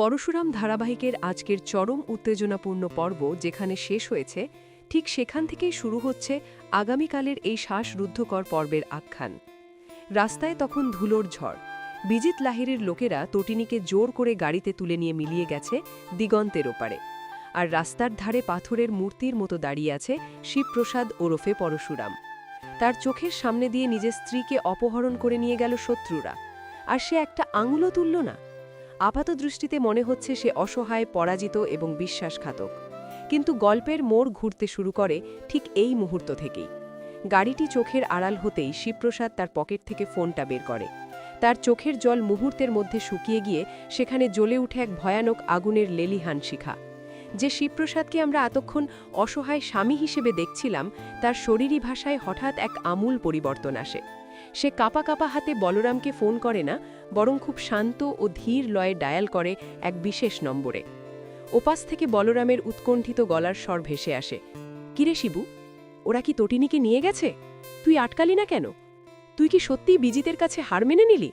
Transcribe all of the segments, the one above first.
পরশুরাম ধারাবাহিকের আজকের চরম উত্তেজনাপূর্ণ পর্ব যেখানে শেষ হয়েছে, ঠিক সেখান থেকেই শুরু হচ্ছে আগামীকালের এই শ্বাসরুদ্ধকর পর্বের আখ্যান। রাস্তায় তখন ধুলোর ঝড়। বিজিত লাহিরের লোকেরা তটিনীকে জোর করে গাড়িতে তুলে নিয়ে মিলিয়ে গেছে দিগন্তের ওপারে। আর রাস্তার ধারে পাথরের মূর্তির মতো দাঁড়িয়ে আছে শিবপ্রসাদ ওরফে পরশুরাম। তার চোখের সামনে দিয়ে নিজের স্ত্রীকে অপহরণ করে নিয়ে গেল শত্রুরা। আর সে একটা আঙুলও তুলল না। আপাত দৃষ্টিতে মনে হচ্ছে সে অসহায়, পরাজিত এবং বিশ্বাসঘাতক। কিন্তু গল্পের মোড় ঘুরতে শুরু করে ঠিক এই মুহূর্ত থেকেই। গাড়িটি চোখের আড়াল হতেই শিবপ্রসাদ তার পকেট থেকে ফোনটা বের করে। তার চোখের জল মুহূর্তের মধ্যে শুকিয়ে গিয়ে সেখানে জ্বলে উঠে এক ভয়ানক আগুনের লেলিহান শিখা। যে শিবপ্রসাদকে আমরা এতক্ষণ অসহায় স্বামী হিসেবে দেখছিলাম, তার শরীরী ভাষায় হঠাৎ এক আমূল পরিবর্তন আসে। সে কাপা কাপা হাতে বলরামকে ফোন করে না, বরং খুব শান্ত ও ধীর লয়ে ডায়াল করে এক বিশেষ নম্বরে। ওপাশ থেকে বলরামের উৎকণ্ঠিত গলার স্বর ভেসে আসে। কিরে শিবু, ওরা কি তটিনীকে নিয়ে গেছে? তুই আটকালি না কেন? তুই কি সত্যিই বিজিতের কাছে হার মেনে নিলি?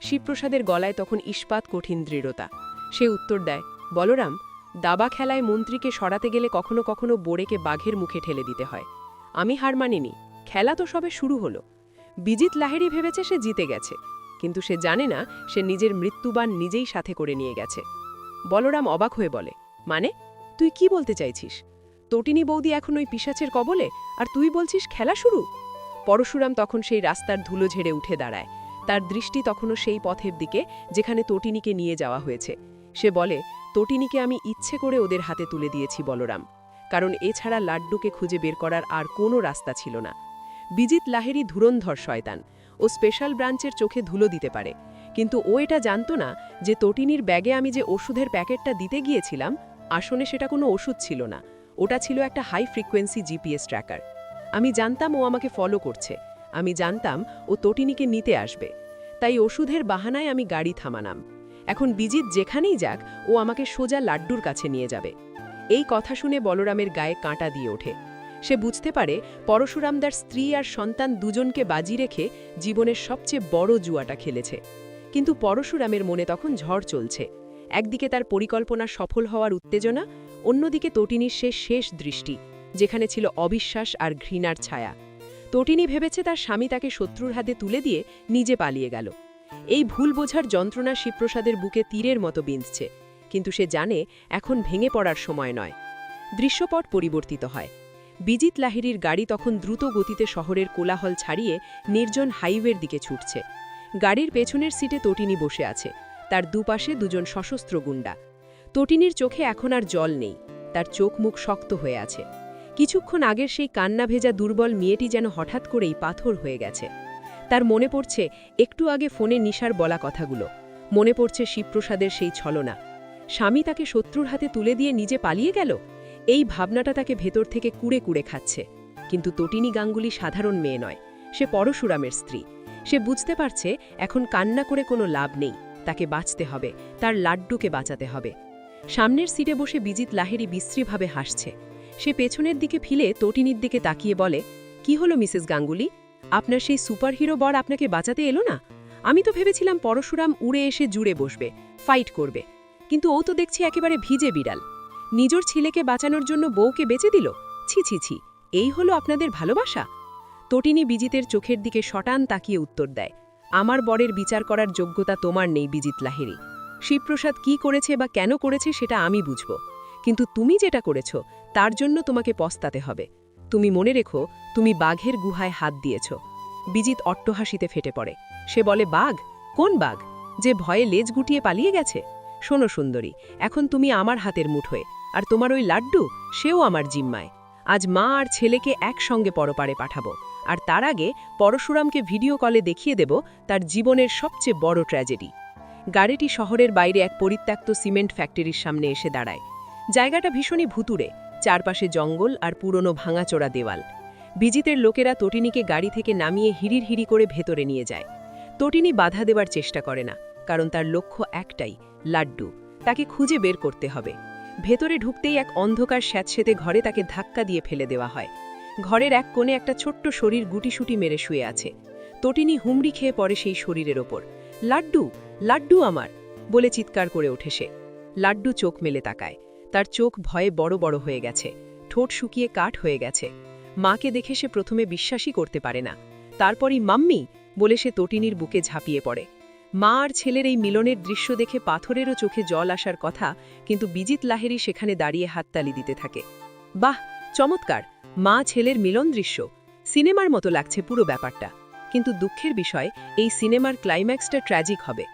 শিবপ্রসাদের গলায় তখন ইস্পাত কঠিন দৃঢ়তা। সে উত্তর দেয়, বলরাম, দাবা খেলায় মন্ত্রীকে সরাতে গেলে কখনো কখনো বোড়েকে বাঘের মুখে ঠেলে দিতে হয়। আমি হার মানিনি। খেলা তো সবে শুরু হলো। বিজিত লাহেরি ভেবেছে সে জিতে গেছে, কিন্তু সে জানে না সে নিজের মৃত্যুবান নিজেই সাথে করে নিয়ে গেছে। বলরাম অবাক হয়ে বলে মানে তুই কি বলতে চাইছিস? তটিনী বৌদি এখন ওই পিসাচের কবলে, আর তুই বলছিস খেলা শুরু? পরশুরাম তখন সেই রাস্তার ধুলো ঝেড়ে উঠে দাঁড়ায়। তার দৃষ্টি তখনও সেই পথের দিকে, যেখানে তটিনীকে নিয়ে যাওয়া হয়েছে। সে বলে, তটিনীকে আমি ইচ্ছে করে ওদের হাতে তুলে দিয়েছি, বলরাম। কারণ এছাড়া লাড্ডুকে খুঁজে বের করার আর কোনো রাস্তা ছিল না। বিজিত লাহেরি ধুরন্ধর শয়তান। ও স্পেশাল ব্রাঞ্চের চোখে ধুলো দিতে পারে। কিন্তু ও এটা জানতো না যে তটিনীর ব্যাগে আমি যে ওষুধের প্যাকেটটা দিতে গিয়েছিলাম, আসলে সেটা কোনো ওষুধ ছিল না। ওটা ছিল একটা হাই ফ্রিকোয়েন্সি জিপিএস ট্র্যাকার। আমি জানতাম ও আমাকে ফলো করছে। আমি জানতাম ও তটিনীকে নিতে আসবে। তাই ওষুধের বাহানায় আমি গাড়ি থামানাম এখন বিজিত যেখানেই যাক, ও আমাকে সোজা লাড্ডুর কাছে নিয়ে যাবে। এই কথা শুনে বলরামের গায়ে কাঁটা দিয়ে ওঠে। সে বুঝতে পারে পরশুরামদার স্ত্রী আর সন্তান দুজনকে বাজি রেখে জীবনের সবচেয়ে বড় জুয়াটা খেলেছে। কিন্তু পরশুরামের মনে তখন ঝড় চলছে। একদিকে তার পরিকল্পনা সফল হওয়ার উত্তেজনা, অন্যদিকে তটিনীর সে শেষ দৃষ্টি, যেখানে ছিল অবিশ্বাস আর ঘৃণার ছায়া। তটিনী ভেবেছে তার স্বামী তাকে শত্রুর হাতে তুলে দিয়ে নিজে পালিয়ে গেল। এই ভুল বোঝার যন্ত্রণা শিবপ্রসাদের বুকে তীরের মতো বিঁধছে, কিন্তু সে জানে এখন ভেঙে পড়ার সময় নয়। দৃশ্যপট পরিবর্তিত হয়। বিজিত লাহিরির গাড়ি তখন দ্রুত গতিতে শহরের কোলাহল ছাড়িয়ে নির্জন হাইওয়ের দিকে ছুটছে। গাড়ির পেছনের সিটে তটিনী বসে আছে। তার দুপাশে দুজন সশস্ত্র গুন্ডা। তটিনীর চোখে এখন আর জল নেই। তার চোখ মুখ শক্ত হয়ে আছে। কিছুক্ষণ আগের সেই কান্না ভেজা দুর্বল মেয়েটি যেন হঠাৎ করেই পাথর হয়ে গেছে। তার মনে পড়ছে, একটু আগে ফোনে নিশার বলা কথাগুলো। মনে পড়ছে শিবপ্রসাদের সেই ছলনা। স্বামী তাকে শত্রুর হাতে তুলে দিয়ে নিজে পালিয়ে গেল? এই ভাবনাটা তাকে ভেতর থেকে কুড়ে কুড়ে খাচ্ছে। কিন্তু তটিনী গাঙ্গুলি সাধারণ মেয়ে নয়, সে পরশুরামের স্ত্রী। সে বুঝতে পারছে এখন কান্না করে কোনো লাভ নেই, তাকে বাঁচতে হবে, তার লাড্ডুকে বাঁচাতে হবে। সামনের সিটে বসে বিজিত লাহেরি বিশ্রীভাবে হাসছে। সে পেছনের দিকে ফিলে তটিনীর দিকে তাকিয়ে বলে, কি হলো মিসেস গাঙ্গুলি? আপনার সেই সুপারহিরো বর আপনাকে বাঁচাতে এলো না? আমি তো ভেবেছিলাম পরশুরাম উড়ে এসে জুড়ে বসবে, ফাইট করবে। কিন্তু ও তো দেখছি একেবারে ভিজে বিড়াল। নিজের ছেলেকে বাঁচানোর জন্য বউকে বেঁচে দিল? ছি ছি ছি। এই হলো আপনাদের ভালোবাসা? তটিনী বিজিতের চোখের দিকে শটান তাকিয়ে উত্তর দেয়, আমার বরের বিচার করার যোগ্যতা তোমার নেই বিজিত লাহেরি শিবপ্রসাদ কি করেছে বা কেন করেছে সেটা আমি বুঝব। কিন্তু তুমি যেটা করেছ, তার জন্য তোমাকে পস্তাতে হবে। তুমি মনে রেখো, তুমি বাঘের গুহায় হাত দিয়েছ। বিজিত অট্টহাসিতে ফেটে পড়ে। সে বলে, বাঘ? কোন বাঘ? যে ভয়ে লেজ গুটিয়ে পালিয়ে গেছে? শোনো সুন্দরী, এখন তুমি আমার হাতের মুঠোয়। আর তোমার ওই লাড্ডু, সেও আমার জিম্মায়। আজ মা আর ছেলেকে একসঙ্গে পরপারে পাঠাবো। আর তার আগে পরশুরামকে ভিডিও কলে দেখিয়ে দেব তার জীবনের সবচেয়ে বড় ট্র্যাজেডি। গাড়িটি শহরের বাইরে এক পরিত্যক্ত সিমেন্ট ফ্যাক্টরির সামনে এসে দাঁড়ায়। জায়গাটা ভীষণই ভুতুরে চারপাশে জঙ্গল আর পুরনো ভাঙাচোরা দেওয়াল। বিজিতের লোকেরা তটিনীকে গাড়ি থেকে নামিয়ে হিড়ির হিড়ি করে ভেতরে নিয়ে যায়। তটিনী বাধা দেবার চেষ্টা করে না, কারণ তার লক্ষ্য একটাই, লাড্ডু। তাকে খুঁজে বের করতে হবে। ভেতরে ঢুকতেই এক অন্ধকার স্যাঁতসেতে ঘরে তাকে ধাক্কা দিয়ে ফেলে দেওয়া হয়। ঘরের এক কোণে একটা ছোট্ট শরীর গুটিসুটি মেরে শুয়ে আছে। তটিনী হুমড়ি খেয়ে পড়ে সেই শরীরের ওপর। লাড্ডু লাড্ডু আমার! বলে চিৎকার করে ওঠে সে। লাড্ডু চোখ মেলে তাকায়। তার চোখ ভয়ে বড় বড় হয়ে গেছে। ঠোঁট শুকিয়ে কাঠ হয়ে গেছে। মাকে দেখে সে প্রথমে বিশ্বাসই করতে পারে না। তারপরই, মাম্মি! বলে সে তটিনীর বুকে ঝাঁপিয়ে পড়ে। মা আর ছেলের এই মিলনের দৃশ্য দেখে পাথরেরও চোখে জল আসার কথা, কিন্তু বিজিত লাহেরি সেখানে দাঁড়িয়ে হাততালি দিতে থাকে। বাহ, চমৎকার! মা, ছেলের মিলন দৃশ্য। সিনেমার মতো লাগছে পুরো ব্যাপারটা। কিন্তু দুঃখের বিষয়, এই সিনেমার ক্লাইম্যাক্সটা ট্র্যাজিক হবে।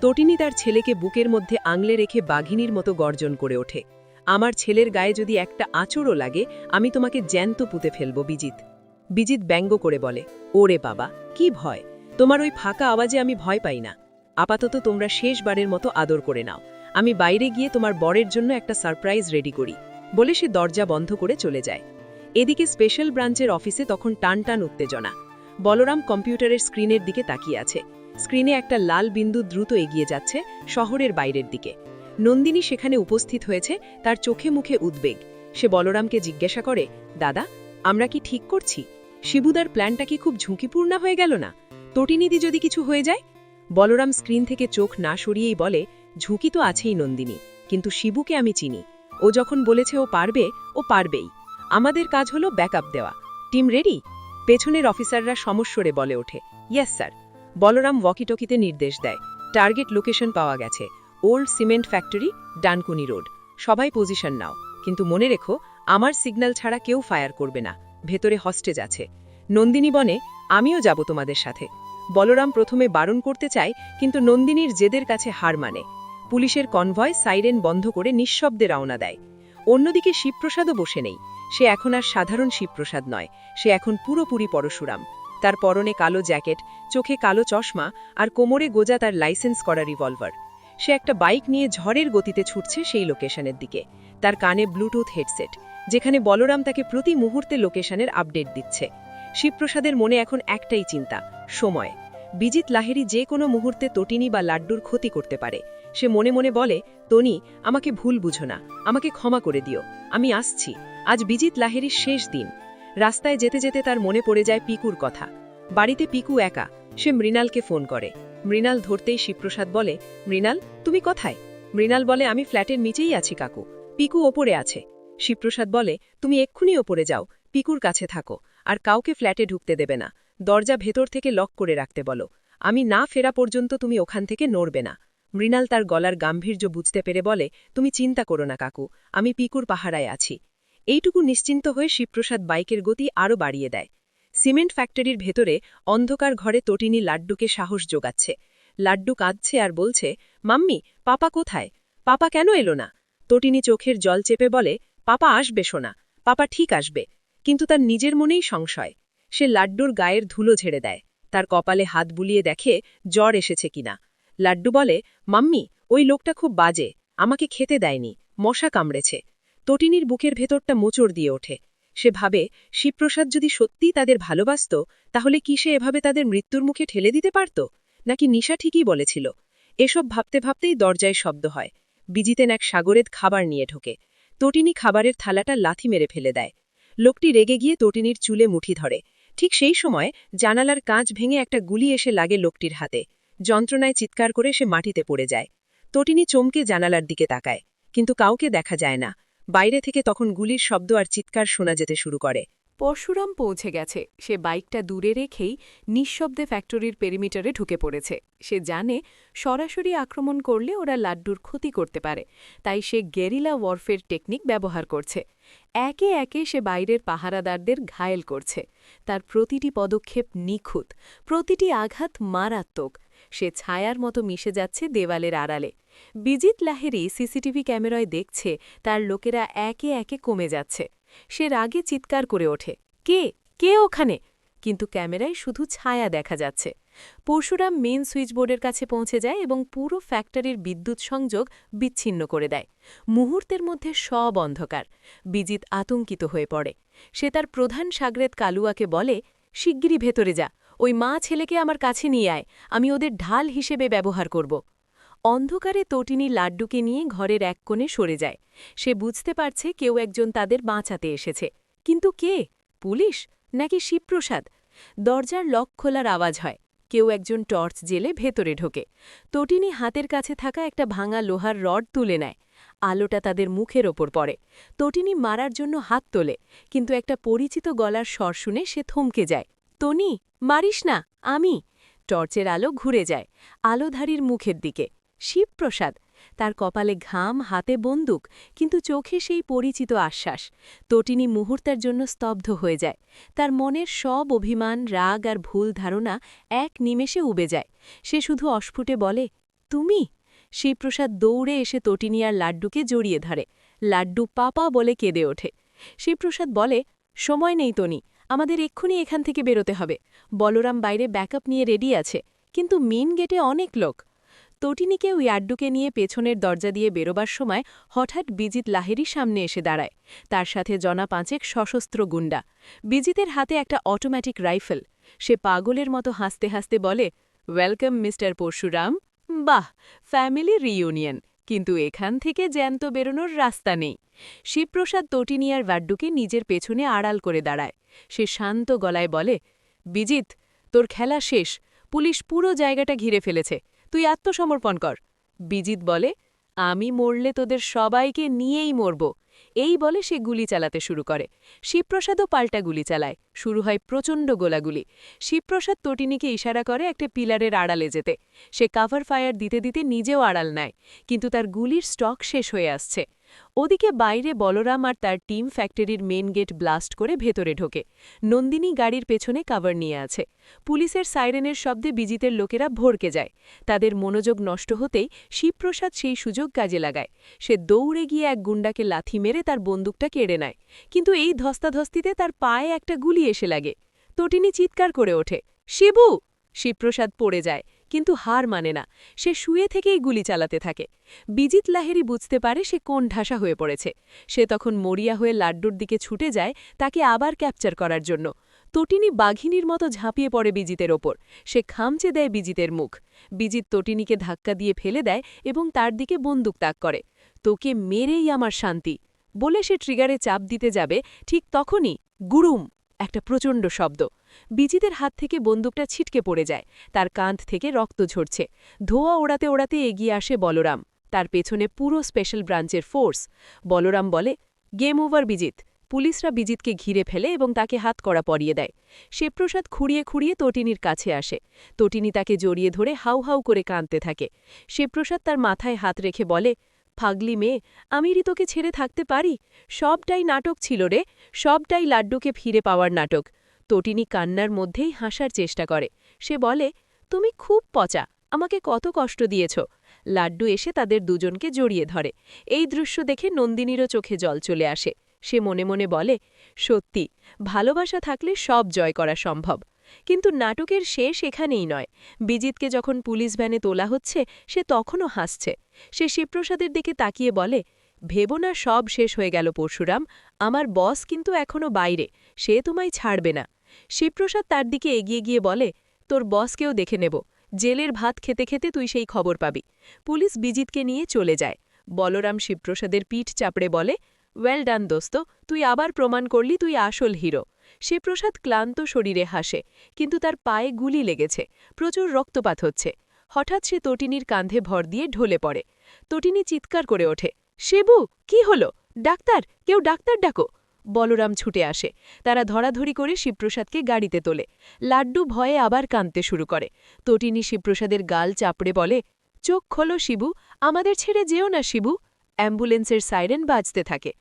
তটিনী তার ছেলেকে বুকের মধ্যে আংলে রেখে বাঘিনীর মতো গর্জন করে ওঠে। আমার ছেলের গায়ে যদি একটা আঁচড়ও লাগে, আমি তোমাকে জ্যান্ত পুঁতে ফেলব, বিজিত। বিজিত ব্যঙ্গ করে বলে, ওরে বাবা, কি ভয়! তোমার ওই ফাঁকা আওয়াজে আমি ভয় পাই না। আপাতত তোমরা শেষবারের মতো আদর করে নাও। আমি বাইরে গিয়ে তোমার বরের জন্য একটা সারপ্রাইজ রেডি করি, বলে সে দরজা বন্ধ করে চলে যায়। এদিকে স্পেশাল ব্রাঞ্চের অফিসে তখন টান টান উত্তেজনা। বলরাম কম্পিউটারের স্ক্রিনের দিকে তাকিয়ে আছে। স্ক্রিনে একটা লাল বিন্দু দ্রুত এগিয়ে যাচ্ছে শহরের বাইরের দিকে। নন্দিনী সেখানে উপস্থিত হয়েছে, তার চোখে মুখে উদ্বেগ। সে বলরামকে জিজ্ঞাসা করে, দাদা, আমরা কি ঠিক করছি? শিবুদার প্ল্যানটা কি খুব ঝুঁকিপূর্ণ হয়ে গেল না? তটিনিধি যদি কিছু হয়ে যায়? বলরাম স্ক্রিন থেকে চোখ না সরিয়েই বলে, ঝুঁকি তো আছেই নন্দিনী, কিন্তু শিবুকে আমি চিনি। ও যখন বলেছে ও পারবে, ও পারবেই। আমাদের কাজ হলো ব্যাকআপ দেওয়া। Team ready? পেছনের অফিসাররা সমস্বরে বলে ওঠে, ইয়েস, স্যার। বলরাম ওয়াকিটকিতে নির্দেশ দেয়, টার্গেট লোকেশন পাওয়া গেছে। Old cement factory, Dankuni road. সবাই পজিশন নাও। কিন্তু মনে রেখো, আমার সিগন্যাল ছাড়া কেউ ফায়ার করবে না। ভেতরে হস্টেজ আছে। নন্দিনী বনে, আমিও যাব তোমাদের সাথে। বলরাম প্রথমে বারণ করতে চায়, কিন্তু নন্দিনীর জেদের কাছে হার মানে। পুলিশের কনভয় সাইরেন বন্ধ করে নিঃশব্দে রওনা দেয়। অন্যদিকে শিবপ্রসাদও বসে নেই। সে এখন আর সাধারণ শিবপ্রসাদ নয়, সে এখন পুরোপুরি পরশুরাম। তার পরনে কালো জ্যাকেট, চোখে কালো চশমা আর কোমরে গোজা তার লাইসেন্স করা রিভলভার। সে একটা বাইক নিয়ে ঝড়ের গতিতে ছুটছে সেই লোকেশনের দিকে। তার কানে ব্লুটুথ হেডসেট, যেখানে বলরাম তাকে প্রতি মুহূর্তে লোকেশনের আপডেট দিচ্ছে। শিবপ্রসাদের মনে এখন একটাই চিন্তা, সময়। বিজিত লাহেরি যে কোনো মুহূর্তে তটিনী বা লাড্ডুর ক্ষতি করতে পারে। সে মনে মনে বলে, তনি, আমাকে ভুল বুঝো না, আমাকে ক্ষমা করে দিও, আমি আসছি, আজ বিজিত লাহেরির শেষ দিন। রাস্তায় যেতে যেতে তার মনে পড়ে যায় পিকুর কথা। বাড়িতে পিকু একা, সে মৃণালকে ফোন করে। মৃণাল ধরতেই শিবপ্রসাদ বলে, মৃণাল, তুমি কোথায়? মৃণাল বলে, আমি ফ্ল্যাটের নিচেই আছি, কাকু। পিকু ওপরে আছে। শিবপ্রসাদ বলে, তুমি এক্ষুনি ওপরে যাও, পিকুর কাছে থাকো। আর কাউকে ফ্ল্যাটে ঢুকতে দেবে না। দরজা ভেতর থেকে লক করে রাখতে বলো। আমি না ফেরা পর্যন্ত তুমি ওখান থেকে নড়বে না। মৃণাল তার গলার গাম্ভীর্য বুঝতে পেরে বলে, তুমি চিন্তা করো না, কাকু। আমি পিকুর পাহারায় আছি। এইটুকু নিশ্চিন্ত হয়ে শিবপ্রসাদ বাইকের গতি আরও বাড়িয়ে দেয়। সিমেন্ট ফ্যাক্টরির ভেতরে অন্ধকার ঘরে তটিনী লাড্ডুকে সাহস যোগাচ্ছে। লাড্ডু কাঁদছে আর বলছে, মাম্মি, পাপা কোথায়? পাপা কেন এলো না? তটিনী চোখের জল চেপে বলে, পাপা আসবে শোনা পাপা ঠিক আসবে। কিন্তু তার নিজের মনেই সংশয়। সে লাড্ডুর গায়ের ধুলো ঝেড়ে দেয়। তার কপালে হাত বুলিয়ে দেখে জ্বর এসেছে কিনা। লাড্ডু বলে, মাম্মি, ওই লোকটা খুব বাজে। আমাকে খেতে দেয়নি। মশা কামড়েছে। তটিনীর বুকের ভেতরটা মোচড় দিয়ে ওঠে। সে ভাবে, শিবপ্রসাদ যদি সত্যিই তাদের ভালোবাসত, তাহলে কি সে এভাবে তাদের মৃত্যুর মুখে ঠেলে দিতে পারত? নাকি নিশা ঠিকই বলেছিল। এসব ভাবতে ভাবতেই দরজায় শব্দ হয়। বিজিতেন এক সাগরের খাবার নিয়ে ঢোকে। তটিনী খাবারের থালাটা লাথি মেরে ফেলে দেয়। লোকটি রেগে গিয়ে তটিনীর চুলে মুঠি ধরে। ঠিক সেই সময় জানালার কাঁচ ভেঙে একটা গুলি এসে লাগে লোকটির হাতে। যন্ত্রণায় চিৎকার করে সে মাটিতে পড়ে যায়। তটিনী চমকে জানালার দিকে তাকায়, কিন্তু কাউকে দেখা যায় না। বাইরে থেকে তখন গুলির শব্দ আর চিৎকার শোনা যেতে শুরু করে। পরশুরাম পৌঁছে গেছে। সে বাইকটা দূরে রেখেই নিঃশব্দে ফ্যাক্টরির পেরিমিটারে ঢুকে পড়েছে। সে জানে সরাসরি আক্রমণ করলে ওরা লাড্ডুর ক্ষতি করতে পারে। তাই সে গেরিলা ওয়ারফের টেকনিক ব্যবহার করছে। একে একে সে বাইরের পাহারাদারদের ঘায়েল করছে। তার প্রতিটি পদক্ষেপ নিখুঁত, প্রতিটি আঘাত মারাত্মক। সে ছায়ার মতো মিশে যাচ্ছে দেওয়ালের আড়ালে। বিজিত লাহেরি সিসিটিভি ক্যামেরায় দেখছে, তার লোকেরা একে একে কমে যাচ্ছে। সে রাগে চিৎকার করে ওঠে। কে? কে ওখানে? কিন্তু ক্যামেরায় শুধু ছায়া দেখা যাচ্ছে। পরশুরাম মেন সুইচবোর্ডের কাছে পৌঁছে যায় এবং পুরো ফ্যাক্টরির বিদ্যুৎ সংযোগ বিচ্ছিন্ন করে দেয়। মুহূর্তের মধ্যে সব অন্ধকার। বিজিত আতঙ্কিত হয়ে পড়ে। সে তার প্রধান সাগরেদ কালুয়াকে বলে, শিগগিরই ভেতরে যা। ওই মা ছেলেকে আমার কাছে নিয়ে আয়। আমি ওদের ঢাল হিসেবে ব্যবহার করব। অন্ধকারে তটিনী লাড্ডুকে নিয়ে ঘরের এক কোণে সরে যায়। সে বুঝতে পারছে কেউ একজন তাদের বাঁচাতে এসেছে। কিন্তু কে? পুলিশ? নাকি শিবপ্রসাদ? দরজার লক খোলার আওয়াজ হয়। কেউ একজন টর্চ জেলে ভেতরে ঢোকে। তটিনী হাতের কাছে থাকা একটা ভাঙা লোহার রড তুলে নেয়। আলোটা তাদের মুখের ওপর পড়ে। তটিনী মারার জন্য হাত তোলে, কিন্তু একটা পরিচিত গলার স্বর শুনে সে থমকে যায়। তনি, মারিস না, আমি। টর্চের আলো ঘুরে যায় আলোধারীর মুখের দিকে। শিবপ্রসাদ তার কপালে ঘাম, হাতে বন্দুক, কিন্তু চোখে সেই পরিচিত আশ্বাস। তটিনী মুহূর্তের জন্য স্তব্ধ হয়ে যায়। তার মনের সব অভিমান, রাগ আর ভুল ধারণা এক নিমেষে উবে যায়। সে শুধু অস্ফুটে বলে, তুমি? শিবপ্রসাদ দৌড়ে এসে তটিনী আর লাড্ডুকে জড়িয়ে ধরে। লাড্ডু পাপা বলে কেঁদে ওঠে। শিবপ্রসাদ বলে, সময় নেই তনি আমাদের এক্ষুনি এখান থেকে বেরোতে হবে। বলরাম বাইরে ব্যাকআপ নিয়ে রেডি আছে, কিন্তু মেন গেটে অনেক লোক। তটিনীকে ওই আড্ডুকে নিয়ে পেছনের দরজা দিয়ে বেরোবার সময় হঠাৎ বিজিত লাহেরি সামনে এসে দাঁড়ায়। তার সাথে জনা পাঁচেক সশস্ত্র গুন্ডা। বিজিতের হাতে একটা অটোমেটিক রাইফেল। সে পাগলের মতো হাসতে হাসতে বলে, ওয়েলকাম, মিস্টার পরশুরাম। বাহ, ফ্যামিলি রিইউনিয়ন। কিন্তু এখান থেকে জ্যান্ত বেরোনোর রাস্তা নেই। শিবপ্রসাদ তটিনিয়ার ভাড্ডুকে নিজের পেছনে আড়াল করে দাঁড়ায়। সে শান্ত গলায় বলে, বিজিত, তোর খেলা শেষ। পুলিশ পুরো জায়গাটা ঘিরে ফেলেছে। তুই আত্মসমর্পণ কর। বিজিত বলে, আমি মরলে তোদের সবাইকে নিয়েই মরব। এই বলে সে গুলি চালাতে শুরু করে। শিবপ্রসাদও পাল্টা গুলি চালায়। শুরু হয় প্রচণ্ড গোলাগুলি। শিবপ্রসাদ তটিনীকে ইশারা করে একটা পিলারের আড়ালে যেতে। সে কাভার ফায়ার দিতে দিতে নিজেও আড়াল নেয়। কিন্তু তার গুলির স্টক শেষ হয়ে আসছে। ওদিকে বাইরে বলরাম আর তার টিম ফ্যাক্টরির মেন গেট ব্লাস্ট করে ভেতরে ঢোকে। নন্দিনী গাড়ির পেছনে কাভার নিয়ে আছে। পুলিশের সাইরেনের শব্দে বিজিতের লোকেরা ভরকে যায়। তাদের মনোযোগ নষ্ট হতেই শিবপ্রসাদ সেই সুযোগ কাজে লাগায়। সে দৌড়ে গিয়ে এক গুন্ডাকে লাথি মেরে তার বন্দুকটা কেড়ে নেয়। কিন্তু এই ধস্তাধস্তিতে তার পায়ে একটা গুলি এসে লাগে। তটিনী চিৎকার করে ওঠে, শিবু! শিবপ্রসাদ পড়ে যায়। কিন্তু হার মানে না। সে শুয়ে থেকেই গুলি চালাতে থাকে। বিজিত লাহেরি বুঝতে পারে সে কোন ঢাসা হয়ে পড়েছে। সে তখন মরিয়া হয়ে লাড্ডুর দিকে ছুটে যায় তাকে আবার ক্যাপচার করার জন্য। তটিনী বাঘিনীর মতো ঝাঁপিয়ে পড়ে বিজিতের ওপর। সে খামচে দেয় বিজিতের মুখ। বিজিত তটিনীকে ধাক্কা দিয়ে ফেলে দেয় এবং তার দিকে বন্দুক তাক করে। তোকে মেরেই আমার শান্তি। বলে সে ট্রিগারে চাপ দিতে যাবে ঠিক তখনই গুরুম, একটা প্রচণ্ড শব্দ। বিজিতের হাত থেকে বন্দুকটা ছিটকে পড়ে যায়, তার কাঁধ থেকে রক্ত ঝরছে। ধোয়া ওড়াতে ওড়াতে এগিয়ে আসে বলরাম, তার পেছনে পুরো স্পেশাল ব্রাঞ্চের ফোর্স। বলরাম বলে, গেম ওভার, বিজিত। পুলিশরা বিজিতকে ঘিরে ফেলে এবং তাকে হাত করা পরিয়ে দেয়। শিবপ্রসাদ খুঁড়িয়ে খুঁড়িয়ে তটিনীর কাছে আসে। তটিনী তাকে জড়িয়ে ধরে হাউ হাউ করে কাঁদতে থাকে। শিবপ্রসাদ তার মাথায় হাত রেখে বলে ফাগলি মেয়ে আমি তোকে ছেড়ে থাকতে পারি? সবটাই নাটক ছিল রে, সবটাই লাড্ডুকে ফিরে পাওয়ার নাটক। তটিনী কান্নার মধ্যেই হাসার চেষ্টা করে। সে বলে, তুমি খুব পচা, আমাকে কত কষ্ট দিয়েছ। লাড্ডু এসে তাদের দুজনকে জড়িয়ে ধরে। এই দৃশ্য দেখে নন্দিনীরও চোখে জল চলে আসে। সে মনে মনে বলে, সত্যি, ভালোবাসা থাকলে সব জয় করা সম্ভব। কিন্তু নাটকের শেষ এখানেই নয়। বিজিতকে যখন পুলিশ ভ্যানে তোলা হচ্ছে, সে তখনও হাসছে। সে শিবপ্রসাদের দিকে তাকিয়ে বলে, ভেবো না, সব শেষ হয়ে গেল পরশুরাম। আমার বস কিন্তু এখনও বাইরে। সে তোমায় ছাড়বে না। শিবপ্রসাদ তার দিকে এগিয়ে গিয়ে বলে, তোর বসকেও দেখে নেব। জেলের ভাত খেতে খেতে তুই সেই খবর পাবি। পুলিশ বিজিতকে নিয়ে চলে যায়। বলরাম শিবপ্রসাদের পিঠ চাপড়ে বলে ওয়েল ডান দোস্ত। তুই আবার প্রমাণ করলি তুই আসল হিরো। শিবপ্রসাদ ক্লান্ত শরীরে হাসে, কিন্তু তার পায়ে গুলি লেগেছে। প্রচুর রক্তপাত হচ্ছে। হঠাৎ সে তটিনীর কাঁধে ভর দিয়ে ঢলে পড়ে। তটিনী চিৎকার করে ওঠে, শিবু, কি হলো? ডাক্তার, কেউ ডাক্তার ডাকো। বলরাম ছুটে আসে। তারা ধরাধরি করে শিবপ্রসাদকে গাড়িতে তোলে। লাড্ডু ভয়ে আবার কাঁদতে শুরু করে। তটিনী শিবপ্রসাদের গাল চাপড়ে বলে, চোখ খোলো শিবু, আমাদের ছেড়ে যেও না শিবু। অ্যাম্বুলেন্সের সাইরেন বাজতে থাকে।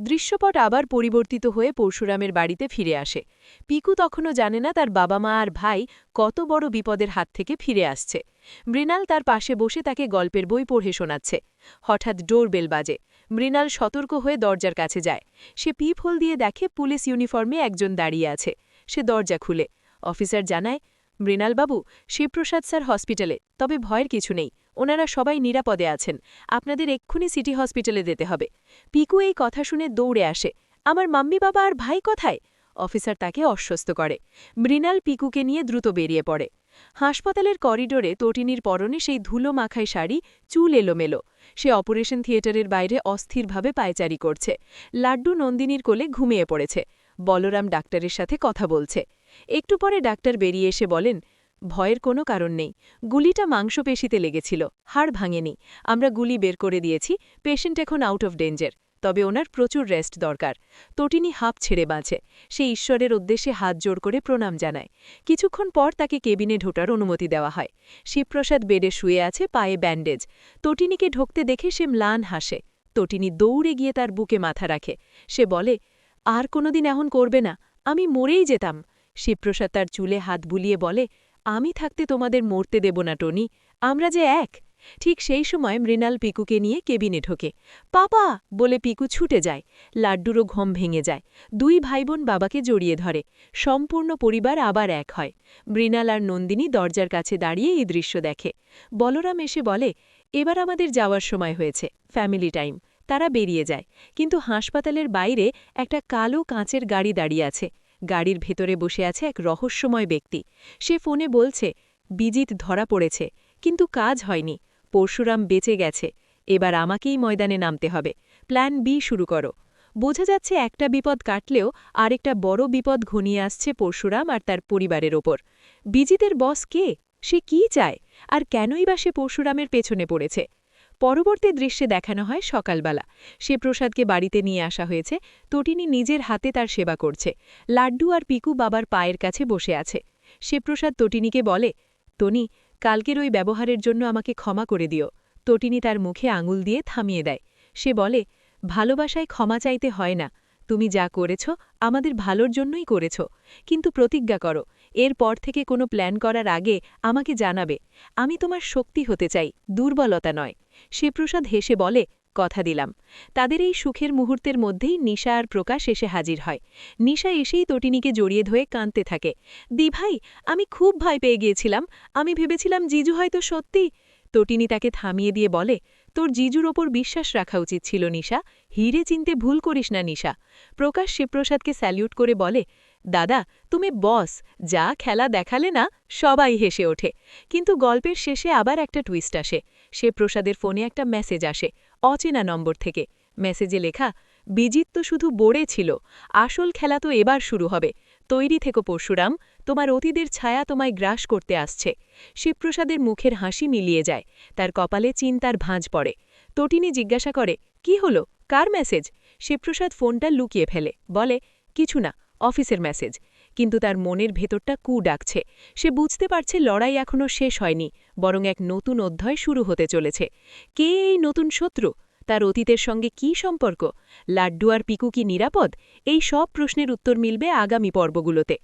দৃশ্যপট আবার পরিবর্তিত হয়ে পরশুরামের বাড়িতে ফিরে আসে। পিকু তখনও জানে না তার বাবা মা আর ভাই কত বড় বিপদের হাত থেকে ফিরে আসছে। মৃণাল তার পাশে বসে তাকে গল্পের বই পড়ে শোনাচ্ছে। হঠাৎ ডোরবেল বাজে। মৃণাল সতর্ক হয়ে দরজার কাছে যায়। সে পিপ হোল দিয়ে দেখে পুলিশ ইউনিফর্মে একজন দাঁড়িয়ে আছে। সে দরজা খুলে। অফিসার জানায় মৃণালবাবু শিবপ্রসাদ স্যার হসপিটালে। তবে ভয়ের কিছু নেই। ওনারা সবাই নিরাপদে আছেন। আপনাদের এক্ষুনি সিটি হসপিটালে যেতে হবে। পিকু এই কথা শুনে দৌড়ে আসে। আমার মাম্মি বাবা আর ভাই কোথায়? অফিসার তাকে অস্বস্ত করে। মৃণাল পিকুকে নিয়ে দ্রুত বেরিয়ে পড়ে। হাসপাতালের করিডোরে তটিনীর পরনে সেই ধুলো মাখায় শাড়ি চুল এলোমেলো। সে অপারেশন থিয়েটারের বাইরে অস্থিরভাবে পায়চারি করছে। লাড্ডু নন্দিনীর কোলে ঘুমিয়ে পড়েছে। বলরাম ডাক্তারের সাথে কথা বলছে। একটু পরে ডাক্তার বেরিয়ে এসে বলেন, ভয়ের কোনো কারণ নেই। গুলিটা মাংসপেশিতে লেগেছিল। হাড় ভাঙেনি। আমরা গুলি বের করে দিয়েছি। পেশেন্ট এখন আউট অফ ডেঞ্জার তবে ওনার প্রচুর রেস্ট দরকার। তটিনী হাঁপ ছেড়ে বাঁচে। সে ঈশ্বরের উদ্দেশ্যে হাত জোড় করে প্রণাম জানায়। কিছুক্ষণ পর তাকে কেবিনে ঢোটার অনুমতি দেওয়া হয়। শিবপ্রসাদ বেডে শুয়ে আছে পায়ে ব্যান্ডেজ তটিনীকে ঢুকতে দেখে সে ম্লান হাসে। তটিনী দৌড়ে গিয়ে তার বুকে মাথা রাখে। সে বলে, আর কোনোদিন এমন করবে না। আমি মরেই যেতাম। শিবপ্রসাদ তার চুলে হাত বুলিয়ে বলে, আমি থাকতে তোমাদের মরতে দেব না, টনি। আমরা যে এক। ঠিক সেই সময় মৃণাল পিকুকে নিয়ে কেবিনে ঢোকে। পাপা! বলে পিকু ছুটে যায়। লাড্ডুরও ঘম ভেঙে যায়। দুই ভাইবোন বাবাকে জড়িয়ে ধরে। সম্পূর্ণ পরিবার আবার এক হয়। মৃণাল আর নন্দিনী দরজার কাছে দাঁড়িয়ে এই দৃশ্য দেখে। বলরাম এসে বলে, এবার আমাদের যাওয়ার সময় হয়েছে, ফ্যামিলি টাইম। তারা বেরিয়ে যায়। কিন্তু হাসপাতালের বাইরে একটা কালো কাঁচের গাড়ি দাঁড়িয়ে আছে। গাড়ির ভেতরে বসে আছে এক রহস্যময় ব্যক্তি। সে ফোনে বলছে, বিজিত ধরা পড়েছে, কিন্তু কাজ হয়নি। পরশুরাম বেঁচে গেছে, এবার আমাকেই ময়দানে নামতে হবে। প্ল্যান বি শুরু করো। বোঝা যাচ্ছে একটা বিপদ কাটলেও আরেকটা বড় বিপদ ঘনিয়ে আসছে পরশুরাম আর তার পরিবারের ওপর। বিজিতের বস কে? সে কি চায়? আর কেনই বা সে পরশুরামের পেছনে পড়েছে? পরবর্তী দৃশ্যে দেখানো হয় সকালবেলা। সে প্রসাদকে বাড়িতে নিয়ে আসা হয়েছে। তটিনী নিজের হাতে তার সেবা করছে। লাড্ডু আর পিকু বাবার পায়ের কাছে বসে আছে। সে প্রসাদ তটিনীকে বলে টনি কালকের ওই ব্যবহারের জন্য আমাকে ক্ষমা করে দিও। তটিনী তার মুখে আঙুল দিয়ে থামিয়ে দেয়। সে বলে, ভালোবাসায় ক্ষমা চাইতে হয় না। তুমি যা করেছ, আমাদের ভালোর জন্যই করেছ। কিন্তু প্রতিজ্ঞা করো এরপর থেকে কোনো প্ল্যান করার আগে আমাকে জানাবে। আমি তোমার শক্তি হতে চাই, দুর্বলতা নয়। শিবপ্রসাদ হেসে বলে কথা দিলাম। তাদের এই সুখের মুহূর্তের মধ্যেই নিশা আর প্রকাশ এসে হাজির হয়। নিশা এসেই তটিনীকে জড়িয়ে ধরে কাঁদতে থাকে। দি ভাই আমি খুব ভয় পেয়ে গিয়েছিলাম। আমি ভেবেছিলাম জিজু হয়তো সত্যি। তটিনী তাকে থামিয়ে দিয়ে বলে, তোর জিজুর ওপর বিশ্বাস রাখা উচিত ছিল নিশা। হিরে চিনতে ভুল করিস না নিশা। প্রকাশ শিবপ্রসাদকে স্যালিউট করে বলে, দাদা, তুমি বস। যা খেলা দেখালে না, সবাই হেসে ওঠে। কিন্তু গল্পের শেষে আবার একটা টুইস্ট আসে। সে প্রসাদের ফোনে একটা মেসেজ আসে। অচেনা নম্বর থেকে। মেসেজে লেখা, বিজিত তো শুধু বোড়ে ছিল, আসল খেলা তো এবার শুরু হবে। তৈরি থেকো পরশুরাম, তোমার অতীদের ছায়া তোমায় গ্রাস করতে আসছে শিবপ্রসাদের মুখের হাসি মিলিয়ে যায়, তার কপালে চিন্তার ভাঁজ পড়ে। তটিনী জিজ্ঞাসা করে, কি হলো? কার মেসেজ? শিবপ্রসাদ ফোনটা লুকিয়ে ফেলে, বলে, কিছু না, অফিসের মেসেজ। কিন্তু তার মনের ভেতরটা কু ডাকছে। সে বুঝতে পারছে লড়াই এখনও শেষ হয়নি, বরং এক নতুন অধ্যায় শুরু হতে চলেছে। কে এই নতুন শত্রু? তার অতীতের সঙ্গে কি সম্পর্ক? লাড্ডু আর পিকু কি নিরাপদ? এই সব প্রশ্নের উত্তর মিলবে আগামী পর্বগুলোতে।